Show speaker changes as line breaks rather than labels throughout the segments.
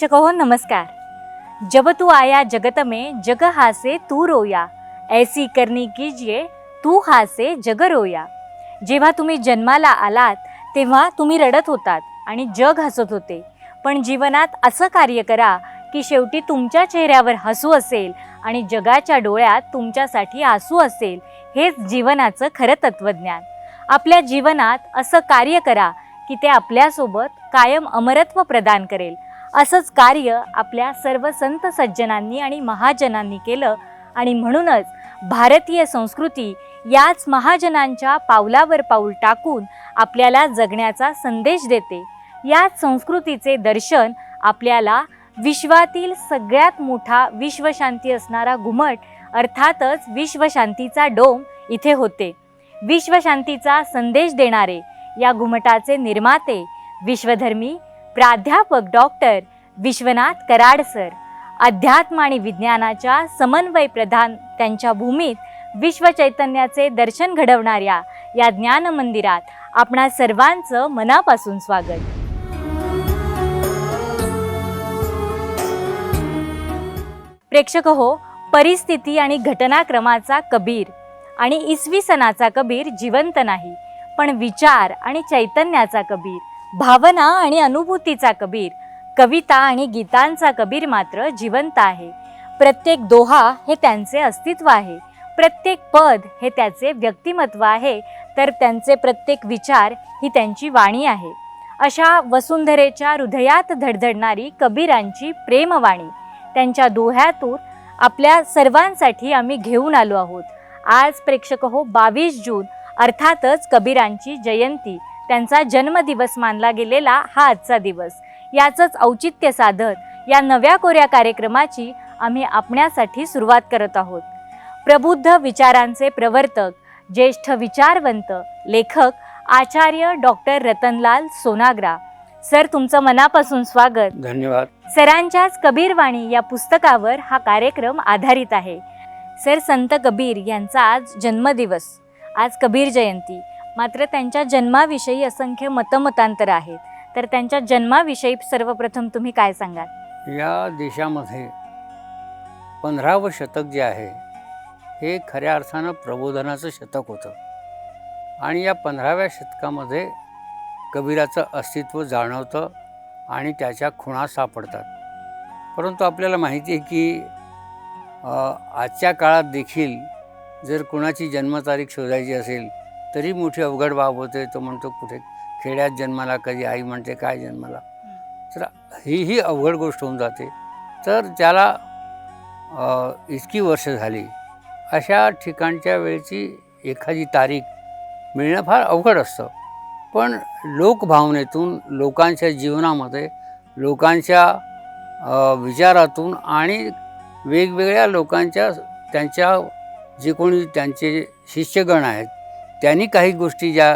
प्रेक्षक हो नमस्कार. जब तू आया जगत में जग हासे तू रोया. ऐसी करनी कीजिए तू हासे जग रोया. जेव्हा तुम्ही जन्माला आलात तेव्हा तुम्ही रडत होतात आणि जग हसत होते. पण जीवनात असं कार्य करा की शेवटी तुमच्या चेहऱ्यावर हसू असेल आणि जगाच्या डोळ्यात तुमच्यासाठी आसू असेल हेच जीवनाचं खरं तत्त्वज्ञान आपल्या जीवनात असं कार्य करा की ते आपल्यासोबत कायम अमरत्व प्रदान करेल. असंच कार्य आपल्या सर्व संत सज्जनांनी आणि महाजनांनी केलं. आणि म्हणूनच भारतीय संस्कृती याच महाजनांच्या पावलावर पाऊल टाकून आपल्याला जगण्याचा संदेश देते. याच संस्कृतीचे दर्शन आपल्याला विश्वातील सगळ्यात मोठा विश्वशांती असणारा घुमट अर्थातच विश्वशांतीचा डोम इथे होते. विश्वशांतीचा संदेश देणारे या घुमटाचे निर्माते विश्वधर्मी प्राध्यापक डॉक्टर विश्वनाथ कराड सर अध्यात्म आणि विज्ञानाच्या समन्वय प्रधान त्यांच्या भूमीत विश्वचैतन्याचे दर्शन घडवणाऱ्या या ज्ञान मंदिरात आपणा सर्वांचं मनापासून स्वागत. प्रेक्षक हो परिस्थिती आणि घटनाक्रमाचा कबीर आणि इसवी सणाचा कबीर जिवंत नाही पण विचार आणि चैतन्याचा कबीर. भावना आणि अनुभूतीचा कबीर कविता आणि गीतांचा कबीर मात्र जिवंत आहे. प्रत्येक दोहा हे त्यांचे अस्तित्व आहे. प्रत्येक पद हे त्याचे व्यक्तिमत्व आहे तर त्यांचे प्रत्येक विचार ही त्यांची वाणी आहे. अशा वसुंधरेच्या हृदयात धडधडणारी कबीरांची प्रेमवाणी त्यांच्या दोह्यातून आपल्या सर्वांसाठी आम्ही घेऊन आलो आहोत. आज प्रेक्षक हो बावीस जून अर्थातच कबीरांची जयंती. त्यांचा जन्मदिवस मानला गेलेला हा आजचा दिवस. याचंच औचित्य साधत या नव्या कोऱ्या कार्यक्रमाची आम्ही आपण्यासाठी सुरुवात करत आहोत. प्रबुद्ध विचारांचे प्रवर्तक ज्येष्ठ विचारवंत लेखक आचार्य डॉक्टर रतनलाल सोनाग्रा. सर तुमचं मनापासून स्वागत.
धन्यवाद.
सरांच्याच कबीरवाणी या पुस्तकावर हा कार्यक्रम आधारित आहे. सर संत कबीर यांचा आज जन्मदिवस. आज कबीर जयंती. मात्र त्यांच्या जन्माविषयी असंख्य मतमतांतर आहेत. तर त्यांच्या जन्माविषयी सर्वप्रथम तुम्ही काय सांगाल?
या देशामध्ये पंधरावं शतक जे आहे हे खऱ्या अर्थानं प्रबोधनाचं शतक होतं. आणि या पंधराव्या शतकामध्ये कबीराचं अस्तित्व जाणवतं आणि त्याच्या खुणा सापडतात. परंतु आपल्याला माहिती आहे की आजच्या काळात देखील जर कुणाची जन्मतारीख शोधायची असेल तरी मोठी अवघड बाब होते. तो म्हणतो कुठे खेड्यात जन्माला कधी आई म्हणते काय जन्माला? तर ही ही अवघड गोष्ट होऊन जाते. तर त्याला इतकी वर्ष झाली. अशा ठिकाणच्या वेळची एखादी तारीख मिळणं फार अवघड असतं. पण लोकभावनेतून लोकांच्या जीवनामध्ये लोकांच्या विचारातून आणि वेगवेगळ्या लोकांच्या त्यांच्या जे कोणी त्यांचे शिष्यगण आहेत त्यांनी काही गोष्टी ज्या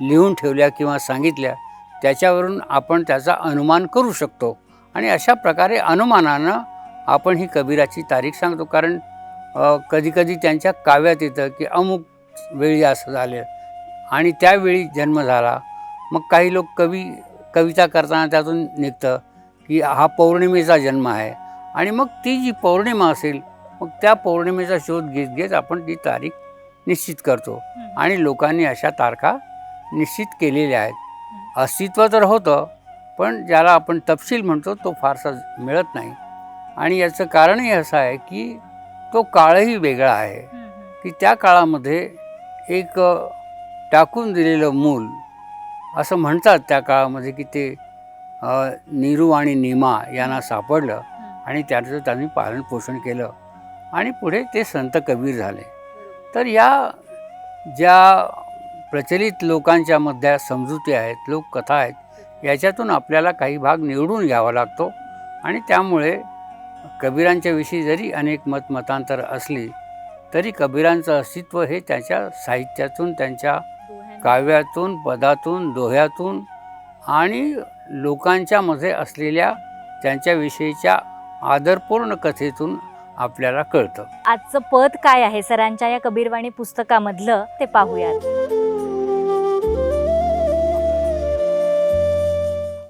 लिहून ठेवल्या किंवा सांगितल्या त्याच्यावरून आपण त्याचा अनुमान करू शकतो. आणि अशा प्रकारे अनुमानानं आपण ही कबीराची तारीख सांगतो. कारण कधीकधी त्यांच्या काव्यात येतं की अमुक वेळी असं झालं आणि त्यावेळी जन्म झाला. मग काही लोक कवी कविता करताना त्यातून निघतं की हा पौर्णिमेचा जन्म आहे. आणि मग ती जी पौर्णिमा असेल मग त्या पौर्णिमेचा शोध घेत घेत आपण ती तारीख निश्चित करतो. आणि लोकांनी अशा तारखा निश्चित केलेल्या आहेत. अस्तित्व तर होतं पण ज्याला आपण तपशील म्हणतो तो फारसा मिळत नाही. आणि याचं कारणही असं आहे की तो काळही वेगळा आहे. की त्या काळामध्ये एक टाकून दिलेलं मूल असं म्हणतात त्या काळामध्ये की ते नीरू आणि नीमा यांना सापडलं आणि त्याचं त्यांनी पालनपोषण केलं. आणि पुढे ते संत कबीर झाले. तर या ज्या प्रचलित लोकांच्या मधल्या समजुती आहेत लोककथा आहेत याच्यातून आपल्याला काही भाग निवडून घ्यावा लागतो. आणि त्यामुळे कबीरांच्या विषयी जरी अनेक मतमतांतर असली तरी कबीरांचं अस्तित्व हे त्याच्या साहित्यातून त्यांच्या काव्यातून पदातून दोह्यातून आणि लोकांच्यामध्ये असलेल्या त्यांच्याविषयीच्या आदरपूर्ण कथेतून आपल्याला कळतं.
आजचं पद काय आहे? सरांच्या या कबीरवाणी पुस्तकामधलं ते पाहूयात.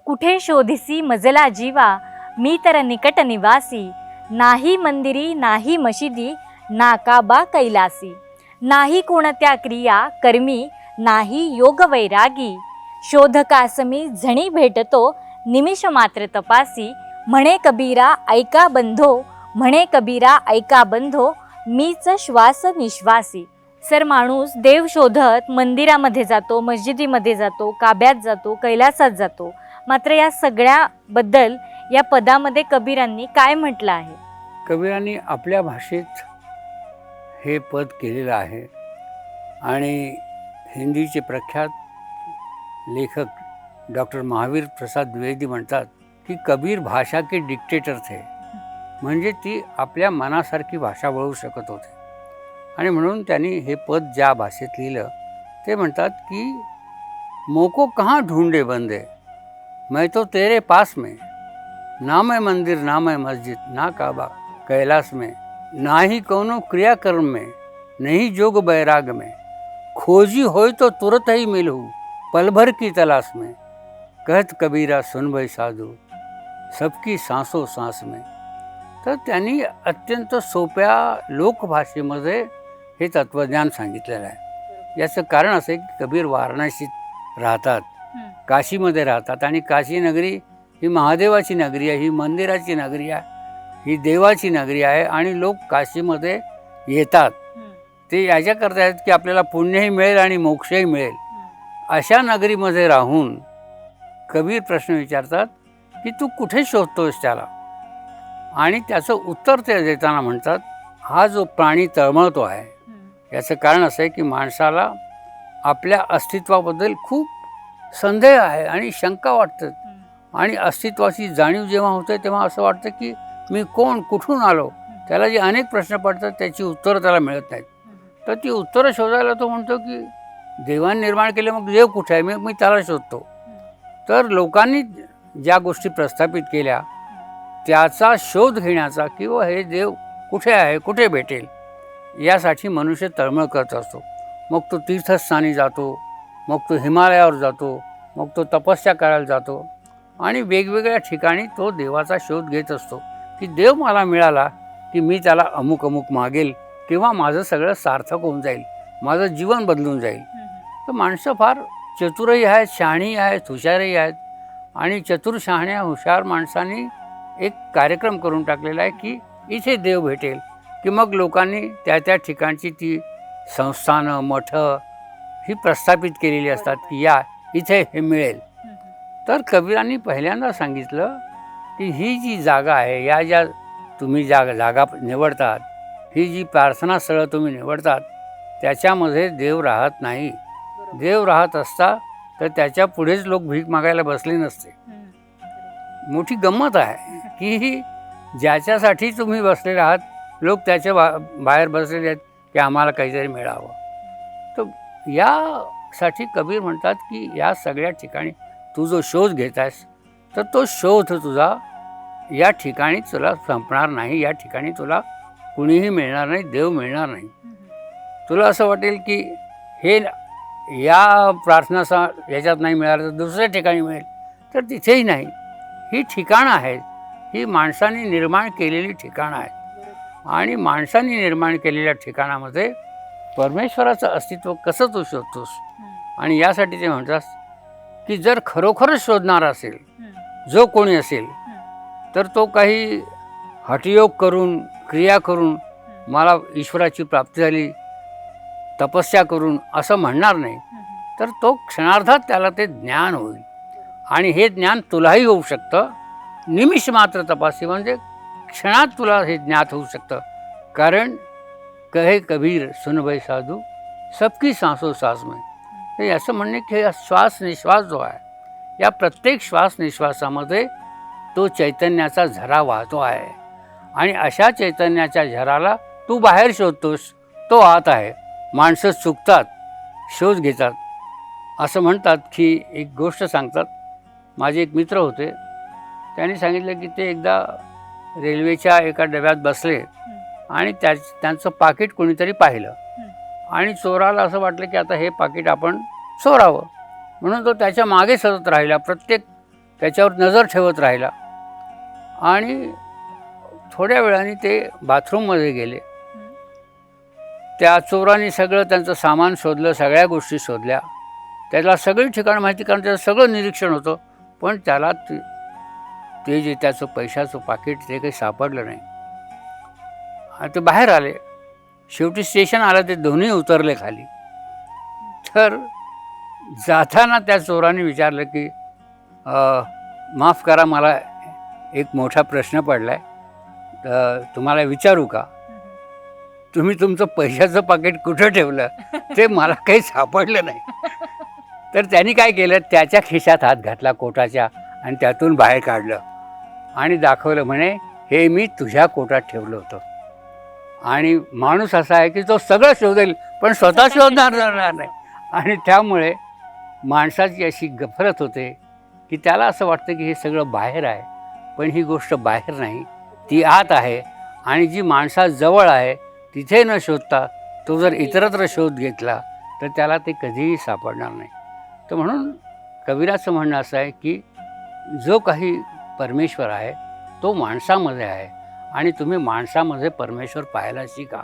कुठे शोधिसी मजला जीवा? मी तर निकट निवासी. नाही मंदिरी नाही मशिदी ना काबा कैलासी. नाही कोणत्या क्रिया कर्मी नाही योग वैरागी. शोधकासमी झणी भेटतो निमिष मात्र तपासी. म्हणे कबीरा ऐका बंधो म्हणे कबीरा ऐका बंधो मीच श्वास निश्वासी सर माणूस देव शोधत मंदिरामध्ये जातो मस्जिदीमध्ये जातो काब्यात जातो कैलासात जातो. मात्र या सगळ्याबद्दल या पदामध्ये कबीरांनी काय म्हटलं आहे?
कबीरांनी आपल्या भाषेत हे पद केलेलं आहे आणि हिंदीचे प्रख्यात लेखक डॉक्टर महावीर प्रसाद द्विवेदी म्हणतात की कबीर भाषा के डिक्टेटर थे. म्हणजे ती आपल्या मनासारखी भाषा वळवू शकत होते. आणि म्हणून त्यांनी हे पद ज्या भाषेत लिहिलं ते म्हणतात की मोको कहाँ ढूंढे बंदे? मैं तो तेरे पास में. ना मैं मंदिर ना मैं मस्जिद ना काबा कैलाश में ना ही कोनो क्रियाकर्म में नहीं जोग बैराग में. खोजी होय तो तुरंत ही मिलू पलभर की तलाश में. कहत कबीरा सुन भाई साधू सबकी सांसों सांस में. तर त्यांनी अत्यंत सोप्या लोकभाषेमध्ये हे तत्त्वज्ञान सांगितलेलं आहे. याचं कारण असं आहे की कबीर वाराणसीत राहतात काशीमध्ये राहतात आणि काशी नगरी ही महादेवाची नगरी आहे ही मंदिराची नगरी आहे ही देवाची नगरी आहे आणि लोक काशीमध्ये येतात. ते याच्याकरता आहेत की आपल्याला पुण्यही मिळेल आणि मोक्षही मिळेल. अशा नगरीमध्ये राहून कबीर प्रश्न विचारतात की तू कुठे शोधतोस त्याला? आणि त्याचं उत्तर ते देताना म्हणतात हा जो प्राणी तळमळतो आहे याचं कारण असं आहे की माणसाला आपल्या अस्तित्वाबद्दल खूप संदेह आहे आणि शंका वाटतात आणि अस्तित्वाची जाणीव जेव्हा होते तेव्हा असं वाटतं की मी कोण कुठून आलो? त्याला जे अनेक प्रश्न पडतात त्याची उत्तरं त्याला मिळत नाहीत. तर ती उत्तरं शोधायला तो म्हणतो की देवाने निर्माण केले मग देव कुठे आहे? मग मी त्याला शोधतो. तर लोकांनी ज्या गोष्टी प्रस्थापित केल्या त्याचा शोध घेण्याचा किंवा हे देव कुठे आहे? कुठे भेटेल? यासाठी मनुष्य तळमळ करत असतो. मग तो तीर्थस्थानी जातो मग तो हिमालयावर जातो मग तो तपस्या करायला जातो आणि वेगवेगळ्या ठिकाणी तो देवाचा शोध घेत असतो की देव मला मिळाला की मी त्याला अमुक अमुक मागेल किंवा माझं सगळं सार्थक होऊन जाईल माझं जीवन बदलून जाईल. तर माणसं फार चतुरही आहेत शहाणी आहेत हुशारही आहेत आणि चतुर शहाण्या हुशार माणसांनी एक कार्यक्रम करून टाकलेला आहे की इथे देव भेटेल की मग लोकांनी त्या त्या ठिकाणची ती संस्थानं मठं ही प्रस्थापित केलेली असतात की या इथे हे मिळेल. तर कबीरांनी पहिल्यांदा सांगितलं की ही जी जागा आहे या ज्या तुम्ही जागा जागा निवडतात ही जी प्रार्थना स्थळं तुम्ही निवडतात त्याच्यामध्ये देव राहत नाही. देव राहत असता तर त्याच्या पुढेच लोक भीक मागायला बसले नसते. मोठी गंमत आहे. की ही ज्याच्यासाठी तुम्ही बसलेले आहात लोक त्याच्या बा बाहेर बसलेले आहेत की आम्हाला काहीतरी मिळावं. तर यासाठी कबीर म्हणतात की या सगळ्या ठिकाणी तू जो शोध घेत आहेस तर तो शोध तुझा या ठिकाणी तुला संपणार नाही या ठिकाणी तुला कुणीही मिळणार नाही देव मिळणार नाही. तुला असं वाटेल की हे या प्रार्थनाचा याच्यात नाही मिळालं तर दुसऱ्या ठिकाणी मिळेल तर तिथेही नाही. ही ठिकाणं आहेत ही माणसाने निर्माण केलेली ठिकाणं आहेत. आणि माणसाने निर्माण केलेल्या ठिकाणामध्ये परमेश्वराचं अस्तित्व कसं तू शोधतोस? आणि यासाठी ते म्हणतात की जर खरोखरच शोधणार असेल जो कोणी असेल तर तो काही हठयोग करून क्रिया करून मला ईश्वराची प्राप्ती झाली तपस्या करून असं म्हणणार नाही तर तो क्षणार्धात त्याला ते ज्ञान होईल. आणि हे ज्ञान तुलाही होऊ शकतं निमिष मात्र तपासी म्हणजे क्षणात तुला हे ज्ञात होऊ शकतं. कारण कहे कबीर सुनभय साधू सबकी सांसो सास में. तर असं म्हणणे की हा श्वास निश्वास जो आहे या प्रत्येक श्वास निश्वासामध्ये तो चैतन्याचा झरा वाहतो आहे. आणि अशा चैतन्याच्या झराला तू बाहेर शोधतोस तो आत आहे. माणसं चुकतात शोध घेतात. असं म्हणतात की एक गोष्ट सांगतात. माझे एक मित्र होते त्यांनी सांगितलं की ते एकदा रेल्वेच्या एका डब्यात बसले आणि त्या त्यांचं पाकिट कोणीतरी पाहिलं. आणि चोराला असं वाटलं की आता हे पाकिट आपण चोरावं. म्हणून तो त्याच्यामागे सरत राहिला प्रत्येक त्याच्यावर नजर ठेवत राहिला. आणि थोड्या वेळाने ते बाथरूममध्ये गेले. त्या चोरांनी सगळं त्यांचं सामान शोधलं सगळ्या गोष्टी शोधल्या. त्याला सगळी ठिकाणं माहिती कारण त्याचं सगळं निरीक्षण होतं. पण त्याला ते जे त्याचं पैशाचं पाकिट ते काही सापडलं नाही. आणि ते बाहेर आले. शेवटी स्टेशन आलं ते दोन्ही उतरले खाली. तर जाताना त्या चोराने विचारलं की माफ करा मला एक मोठा प्रश्न पडला आहे तर तुम्हाला विचारू का? तुम्ही तुमचं पैशाचं पाकिट कुठं ठेवलं? ते मला काही सापडलं नाही. तर त्यांनी काय केलं? त्याच्या खिशात हात घातला कोटाच्या आणि त्यातून बाहेर काढलं. आणि दाखवलं म्हणे हे मी तुझ्या कोटात ठेवलं होतं. आणि माणूस असा आहे की तो सगळं शोधेल पण स्वतः शोधणार जाणार नाही. आणि त्यामुळे माणसाची अशी गफलत होते की त्याला असं वाटतं की हे सगळं बाहेर आहे पण ही गोष्ट बाहेर नाही. ती आत आहे आणि जी माणसाजवळ आहे तिथे न शोधता तो जर इतरत्र शोध घेतला तर त्याला ते कधीही सापडणार नाही. तर म्हणून कबीराचं म्हणणं असं आहे की जो काही परमेश्वर आहे तो माणसामध्ये आहे आणि तुम्ही माणसामध्ये परमेश्वर पाहायला शिका.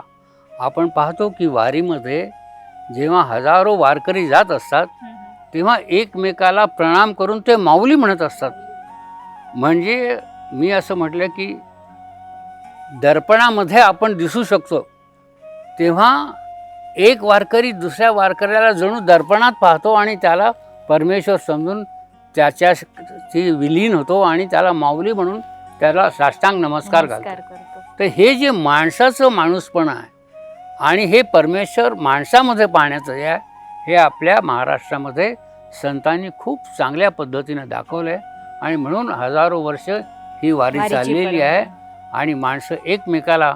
आपण पाहतो की वारीमध्ये जेव्हा हजारो वारकरी जात असतात तेव्हा एकमेकाला प्रणाम करून ते माऊली म्हणत असतात. म्हणजे मी असं म्हटलं की दर्पणामध्ये आपण दिसू शकतो. तेव्हा एक वारकरी दुसऱ्या वारकऱ्याला जणू दर्पणात पाहतो आणि त्याला परमेश्वर समजून त्याच्या ती विलीन होतो आणि त्याला माऊली म्हणून त्याला साष्टांग नमस्कार घालतो. तर हे जे माणसाचं माणूसपण आहे आणि हे परमेश्वर माणसामध्ये पाहण्याचं आहे हे आपल्या महाराष्ट्रामध्ये संतांनी खूप चांगल्या पद्धतीनं दाखवलं आहे आणि म्हणून हजारो वर्ष ही वारी चाललेली आहे. आणि माणसं एकमेकाला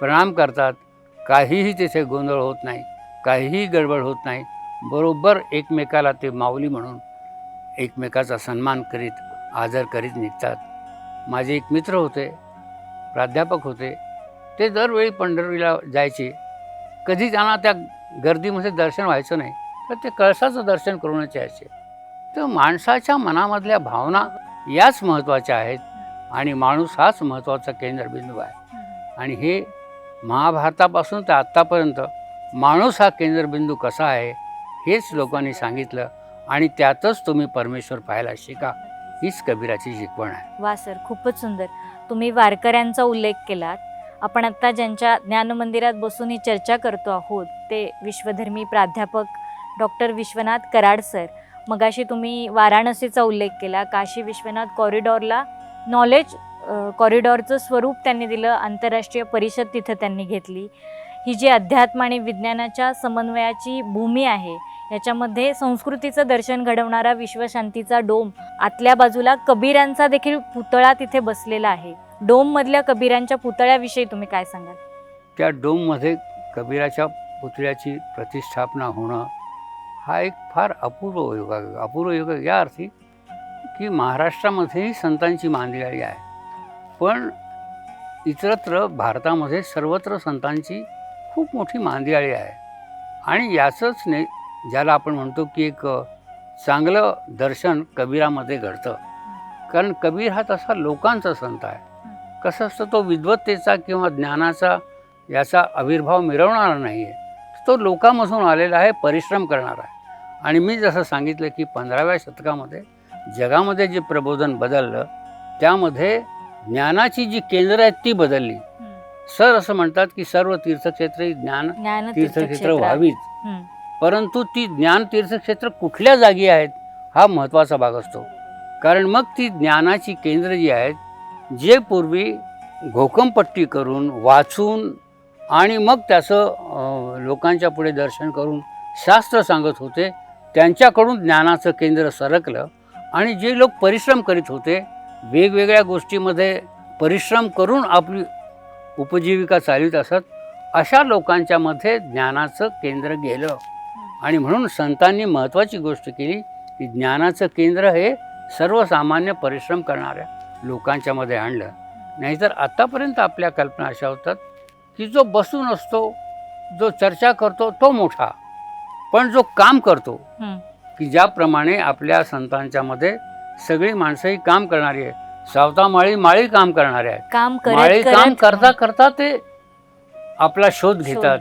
प्रणाम करतात. काहीही तिथे गोंधळ होत नाही काहीही गडबड होत नाही. बरोबर एकमेकाला ते माऊली म्हणून एकमेकाचा सन्मान करीत आदर करीत निघतात. माझे एक मित्र होते प्राध्यापक होते. ते दरवेळी पंढरवीला जायचे. कधी त्यांना त्या गर्दीमध्ये दर्शन व्हायचं नाही तर ते कळसाचं दर्शन करूनच यायचे. तर माणसाच्या मनामधल्या भावना याच महत्त्वाच्या आहेत आणि माणूस हाच महत्त्वाचा केंद्रबिंदू आहे. आणि हे महाभारतापासून तर आत्तापर्यंत माणूस हा केंद्रबिंदू कसा आहे हेच लोकांनी सांगितलं. आणि त्यातच तुम्ही परमेश्वर पाहायला शिका हीच कबीराची शिकवण आहे.
वा सर खूपच सुंदर. तुम्ही वारकऱ्यांचा उल्लेख केलात. आपण आत्ता ज्यांच्या ज्ञानमंदिरात बसून ही चर्चा करतो आहोत ते विश्वधर्मी प्राध्यापक डॉक्टर विश्वनाथ कराड सर. मगाशी तुम्ही वाराणसीचा उल्लेख केला काशी विश्वनाथ कॉरिडॉरला नॉलेज कॉरिडॉरचं स्वरूप त्यांनी दिलं आंतरराष्ट्रीय परिषद तिथं त्यांनी घेतली. ही जी अध्यात्म आणि विज्ञानाच्या समन्वयाची भूमी आहे याच्यामध्ये संस्कृतीचं दर्शन घडवणारा विश्वशांतीचा डोम आतल्या बाजूला कबीरांचा देखील पुतळा तिथे बसलेला आहे. डोममधल्या कबीरांच्या पुतळ्याविषयी तुम्ही काय सांगाल?
त्या डोममध्ये कबीराच्या पुतळ्याची प्रतिष्ठापना होणं हा एक फार अपूर्व योग अपूर्व योग या अर्थी की महाराष्ट्रामध्येही संतांची मांदियाळी आहे. पण इतरत्र भारतामध्ये सर्वत्र संतांची खूप मोठी मांदियाळी आहे. आणि याचंच ने ज्याला आपण म्हणतो की एक चांगलं दर्शन कबीरामध्ये घडतं. कारण कबीर हा तसा लोकांचा संत आहे. कसं असतं तो विद्वत्तेचा किंवा ज्ञानाचा याचा आविर्भाव मिरवणारा नाही आहे तो लोकांमधून आलेला आहे परिश्रम करणारा आहे. आणि मी जसं सांगितलं की पंधराव्या शतकामध्ये जगामध्ये जे प्रबोधन बदललं त्यामध्ये ज्ञानाची जी केंद्र आहेत ती बदलली. सर असं म्हणतात की सर्व तीर्थक्षेत्र ही ज्ञान तीर्थक्षेत्र व्हावीत
हम्म.
परंतु ती ज्ञान तीर्थक्षेत्र कुठल्या जागी आहेत हा महत्त्वाचा भाग असतो. कारण मग ती ज्ञानाची केंद्र जी आहेत जे पूर्वी घोकमपट्टी करून वाचून आणि मग त्याचं लोकांच्या पुढे दर्शन करून शास्त्र सांगत होते त्यांच्याकडून ज्ञानाचं केंद्र सरकलं आणि जे लोक परिश्रम करीत होते वेगवेगळ्या गोष्टीमध्ये परिश्रम करून आपली उपजीविका चालवित असत अशा लोकांच्यामध्ये ज्ञानाचं केंद्र गेलं. आणि म्हणून संतांनी महत्त्वाची गोष्ट केली की ज्ञानाचं केंद्र हे सर्वसामान्य परिश्रम करणाऱ्या लोकांच्यामध्ये आणलं. नाहीतर आत्तापर्यंत आपल्या कल्पना अशा होतात की जो बसून असतो जो चर्चा करतो तो मोठा. पण जो काम करतो. की ज्याप्रमाणे आपल्या संतांच्यामध्ये सगळी माणसंही काम करणारी आहे सावता माळी माळी काम करणारे आहेत
काम
माळी काम
करता
करता ते आपला शोध घेतात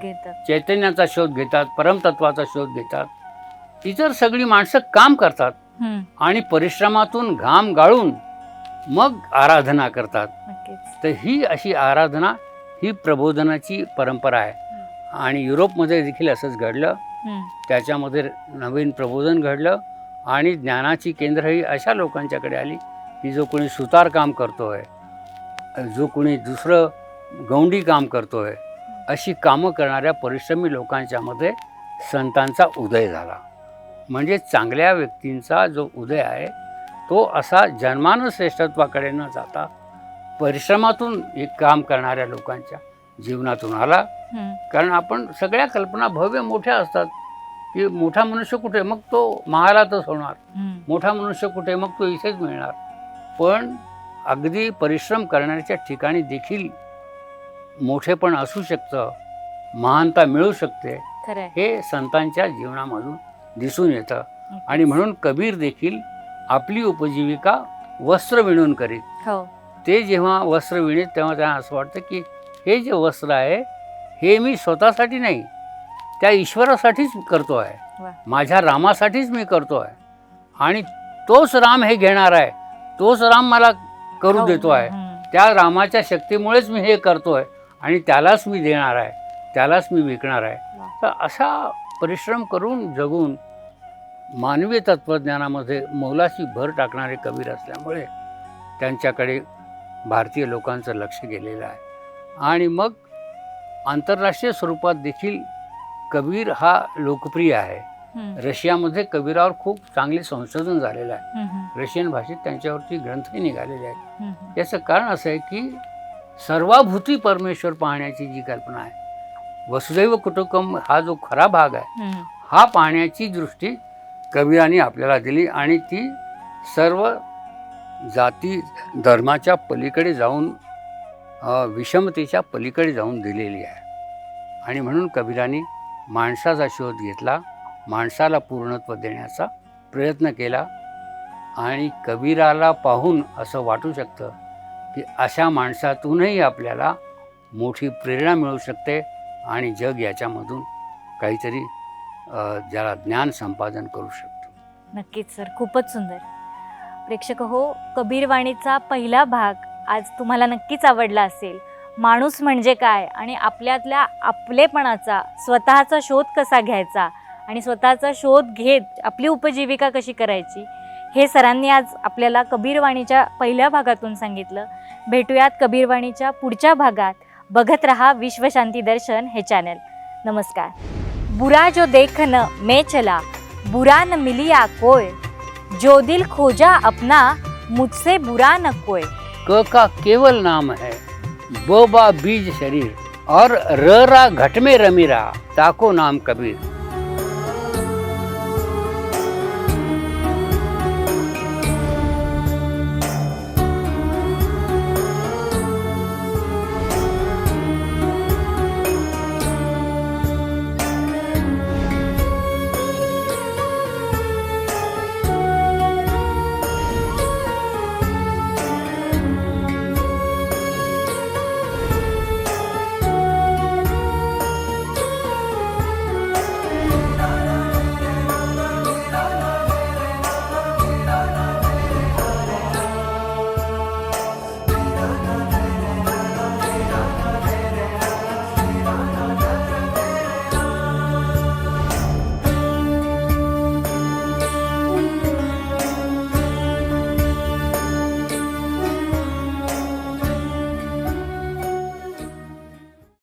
चैतन्याचा शोध घेतात परमतत्वाचा शोध घेतात. इतर सगळी माणसं काम करतात आणि परिश्रमातून घाम गाळून मग आराधना करतात तर ही अशी आराधना ही प्रबोधनाची परंपरा आहे. आणि युरोपमध्ये देखील असंच घडलं. त्याच्यामध्ये नवीन प्रबोधन घडलं आणि ज्ञानाची केंद्र ही अशा लोकांच्याकडे आली की जो कोणी सुतार काम करतो आहे जो कोणी दुसरं गौंडी काम करतो आहे अशी कामं करणाऱ्या परिश्रमी लोकांच्यामध्ये संतांचा उदय झाला. म्हणजे चांगल्या व्यक्तींचा जो उदय आहे तो असा जन्मानं श्रेष्ठत्वाकडे न जाता परिश्रमातून एक काम करणाऱ्या लोकांच्या जीवनातून आला. कारण आपण सगळ्या कल्पना भव्य मोठ्या असतात. की मोठा मनुष्य कुठे? मग तो महालातच होणार. मोठा मनुष्य कुठे? मग तो इथेच मिळणार. पण अगदी परिश्रम करण्याच्या ठिकाणी देखील मोठेपण असू शकतं महानता मिळू शकते हे संतांच्या जीवनामधून दिसून येतं. आणि म्हणून कबीर देखील आपली उपजीविका वस्त्र विणून करीत.
हो.
ते जेव्हा वस्त्र विणीत तेव्हा त्यांना असं वाटतं की हे जे वस्त्र आहे हे मी स्वतःसाठी नाही त्या ईश्वरासाठीच करतो. आहे. माझ्या रामासाठीच मी करतो आहे. आणि तोच राम हे घेणार आहे. तोच राम मला करू
हो,
देतो आहे. त्या रामाच्या शक्तीमुळेच मी हे करतोय आणि त्यालाच मी देणार आहे त्यालाच मी विकणार आहे. तर असा परिश्रम करून जगून मानवी तत्त्वज्ञानामध्ये मोलाची भर टाकणारे कबीर असल्यामुळे त्यांच्याकडे भारतीय लोकांचं लक्ष गेलेलं आहे. आणि मग आंतरराष्ट्रीय स्वरूपात देखील कबीर हा लोकप्रिय आहे. रशियामध्ये कबीरावर खूप चांगले संशोधन झालेलं आहे. रशियन भाषेत त्यांच्यावरती ग्रंथही निघालेले आहेत. याचं कारण असं आहे की सर्वाभूती परमेश्वर पाहण्याची जी कल्पना आहे. वसुदैव कुटुंबकम हा जो खरा भाग आहे हा पाहण्याची दृष्टी कबीरांनी आपल्याला दिली आणि ती सर्व जाती धर्माच्या पलीकडे जाऊन विषमतेच्या पलीकडे जाऊन दिलेली आहे. आणि म्हणून कबीरांनी माणसाचा शोध घेतला माणसाला पूर्णत्व देण्याचा प्रयत्न केला आणि कबीराला पाहून असं वाटू शकतं की अशा माणसातूनही आपल्याला मोठी प्रेरणा मिळू शकते आणि जग याच्यामधून काहीतरी ज्याला ज्ञान संपादन करू शकतो.
नक्कीच सर. खूपच सुंदर. प्रेक्षक हो कबीरवाणीचा पहिला भाग आज तुम्हाला नक्कीच आवडला असेल. माणूस म्हणजे काय आणि आपल्यातल्या आपलेपणाचा स्वतःचा शोध कसा घ्यायचा आणि स्वतःचा शोध घेत आपली उपजीविका कशी करायची हे सरांनी आज आपल्याला कबीरवाणीच्या पहिल्या भागातून सांगितलं. भेटूयात कबीरवाणीच्या पुढच्या भागात. बघत रहा विश्वशांती दर्शन हे चॅनल नमस्कार. बुरा जो देखन मे चला बुरा न मिलिया कोय. जो दिल खोजा अपना मुझसे बुरा न कोय.
क का केवल नाम है बोबा बा बीज शरीर और र रा घट में रमी रहा ताको नाम कबीर.